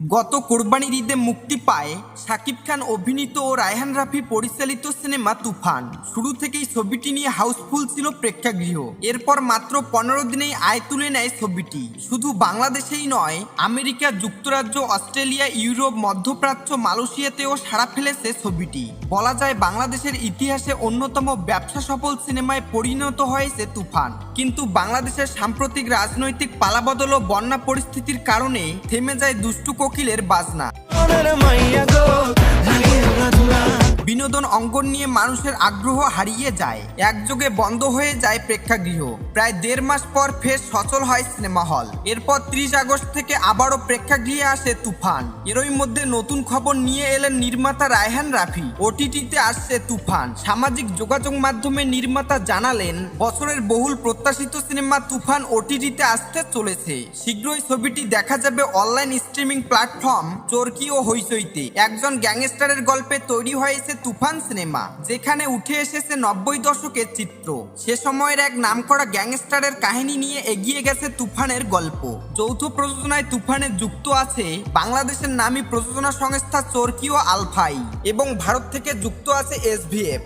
গত কোরবানির ঈদে মুক্তি পায় শাকিব খান অভিনীত ও রায়হান রাফি পরিচালিত সিনেমা তুফান। শুরু থেকেই ছবিটি নিয়ে হাউসফুল ছিল প্রেক্ষাগৃহ। এরপর মাত্র পনেরো দিনেই আয় তুলে নেয় ছবিটি। শুধু বাংলাদেশেই নয়, আমেরিকা, যুক্তরাজ্য, অস্ট্রেলিয়া, ইউরোপ, মধ্যপ্রাচ্য, মালয়েশিয়াতেও সাড়া ফেলেছে ছবিটি। বলা যায় বাংলাদেশের ইতিহাসে অন্যতম ব্যবসা সফল সিনেমায় পরিণত হয়েছে তুফান। কিন্তু বাংলাদেশের সাম্প্রতিক রাজনৈতিক পালাবদল ও বন্যা পরিস্থিতির কারণে থেমে যায় দুষ্টু কোকিলের বাজনা। অঙ্গন নিয়ে মানুষের আগ্রহ হারিয়ে যায়। একযোগে বন্ধ হয়ে যায় প্রেক্ষাগৃহ। প্রায় দেড় মাস পর ফের সচল হয় সিনেমা হল। এরপর ত্রিশ আগস্ট থেকে আবারও প্রেক্ষাগৃহে আসে তুফান। এরই মধ্যে নতুন খবর নিয়ে এলেন নির্মাতা রায়হান রাফি। ওটিটিতে আসছে তুফান। সামাজিক যোগাযোগ মাধ্যমে নির্মাতা জানালেন, বছরের বহুল প্রত্যাশিত সিনেমা তুফান ওটিটিতে আসতে চলেছে। শীঘ্রই ছবিটি দেখা যাবে অনলাইন স্ট্রিমিং প্ল্যাটফর্ম চরকি ও হইচইতে একজন গ্যাংস্টারের গল্পে তৈরি হয়েছে তুফান সিনেমা, যেখানে উঠে এসেছে নব্বই দশকের চিত্র। সে সময়ের এক নামকরা গ্যাংস্টারের কাহিনী নিয়ে এগিয়ে গেছে তুফানের গল্প। যৌথ প্রযোজনায় তুফানে যুক্ত আছে বাংলাদেশের নামী প্রযোজনা সংস্থা চরকি ও আলফাই এবং ভারত থেকে যুক্ত আছে এসভিএফ।